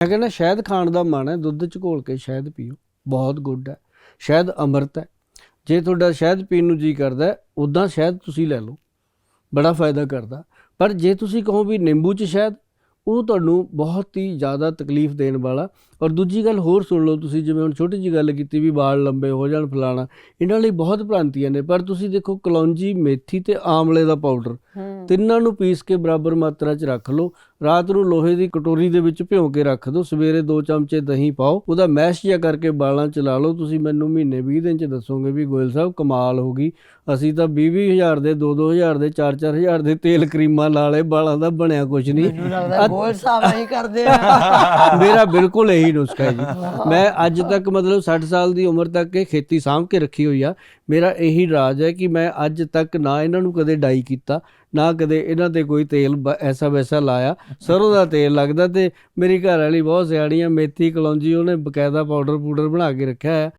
ਮੈਂ ਕਹਿੰਦਾ ਸ਼ਹਿਦ ਖਾਣ ਦਾ ਮਨ ਹੈ ਦੁੱਧ ਚ ਘੋਲ ਕੇ ਸ਼ਾਇਦ ਪੀਓ ਬਹੁਤ ਗੁੱਡ ਹੈ। ਸ਼ਾਇਦ ਅੰਮ੍ਰਿਤ ਹੈ। ਜੇ ਤੁਹਾਡਾ ਸ਼ਹਿਦ ਪੀਣ ਨੂੰ ਜੀ ਕਰਦਾ ਹੈ, ਉਦਾਂ ਸ਼ਹਿਦ ਤੁਸੀਂ ਲੈ ਲਓ ਬੜਾ ਫਾਇਦਾ ਕਰਦਾ। ਪਰ ਜੇ ਤੁਸੀਂ ਕਹੋ ਵੀ ਨਿੰਬੂ ਚ ਸ਼ਹਿਦ ਉਹ ਤੁਹਾਨੂੰ ਬਹੁਤ ਹੀ ਜ਼ਿਆਦਾ ਤਕਲੀਫ ਦੇਣ ਵਾਲਾ ਔਰ ਦੂਜੀ ਗੱਲ ਹੋਰ ਸੁਣ ਲਓ ਤੁਸੀਂ ਜਿਵੇਂ ਹੁਣ ਛੋਟੀ ਜੀ ਗੱਲ ਕੀਤੀ ਵੀ ਵਾਲ ਲੰਬੇ ਹੋ ਜਾਣ ਫਲਾਣਾ ਇਹਨਾਂ ਲਈ ਬਹੁਤ ਭ੍ਰਾਂਤੀਆਂ ਨੇ ਪਰ ਤੁਸੀਂ ਦੇਖੋ ਕਲੌਂਜੀ ਮੇਥੀ ਤੇ ਆਮਲੇ ਦਾ ਪਾਊਡਰ ਤਿੰਨਾਂ ਨੂੰ ਪੀਸ ਕੇ ਬਰਾਬਰ ਮਾਤਰਾ 'ਚ ਰੱਖ ਲਓ ਰਾਤ ਨੂੰ ਲੋਹੇ ਦੀ ਕਟੋਰੀ ਦੇ ਵਿੱਚ ਭਿਓ ਕੇ ਰੱਖ ਦਿਓ ਸਵੇਰੇ 2 ਚਮਚੇ ਦਹੀਂ ਪਾਓ ਉਹਦਾ ਮੈਸ਼ ਜਿਹਾ ਕਰਕੇ ਵਾਲਾਂ 'ਚ ਲਾ ਲਓ ਤੁਸੀਂ ਮੈਨੂੰ ਮਹੀਨੇ 20 ਦਿਨ 'ਚ ਦੱਸੋਗੇ ਵੀ ਗੋਇਲ ਸਾਹਿਬ ਕਮਾਲ ਹੋ ਗਈ ਅਸੀਂ ਤਾਂ 20 ਹਜ਼ਾਰ ਦੇ 2 ਹਜ਼ਾਰ ਦੇ 4 ਹਜ਼ਾਰ ਦੇ ਤੇਲ ਕਰੀਮਾਂ ਲਾਲੇ ਵਾਲਾਂ ਦਾ ਬਣਿਆ ਕੁਝ ਨਹੀਂ। ਗੋਲ ਸਾਹਿਬ ਨਹੀਂ ਕਰਦੇ ਆ। ਮੇਰਾ ਬਿਲਕੁਲ ਇਹੀ ਨੁਸਖਾ ਹੈ ਜੀ। ਮੈਂ ਅੱਜ ਤੱਕ ਮਤਲਬ 60 ਸਾਲ ਦੀ ਉਮਰ ਤੱਕ ਇਹ ਖੇਤੀ ਸਾਂਭ ਕੇ ਰੱਖੀ ਹੋਈ ਆ। ਮੇਰਾ ਇਹੀ ਰਾਜ ਹੈ ਕਿ ਮੈਂ ਅੱਜ ਤੱਕ ਨਾ ਇਹਨਾਂ ਨੂੰ ਕਦੇ ਡਾਈ ਕੀਤਾ ਨਾ ਕਦੇ ਇਹਨਾਂ ਤੇ ਕੋਈ ਤੇਲ ਐਸਾ ਵੈਸਾ ਲਾਇਆ। ਸਰੋਂ ਦਾ ਤੇਲ ਲੱਗਦਾ ਤੇ ਮੇਰੀ ਘਰ ਵਾਲੀ ਬਹੁਤ ਸਿਆਣੀ ਆ ਮੇਥੀ ਕਲੌਂਜੀ ਉਹਨੇ ਬਕਾਇਦਾ ਪਾਊਡਰ ਪੂਡਰ ਬਣਾ ਕੇ ਰੱਖਿਆ ਹੈ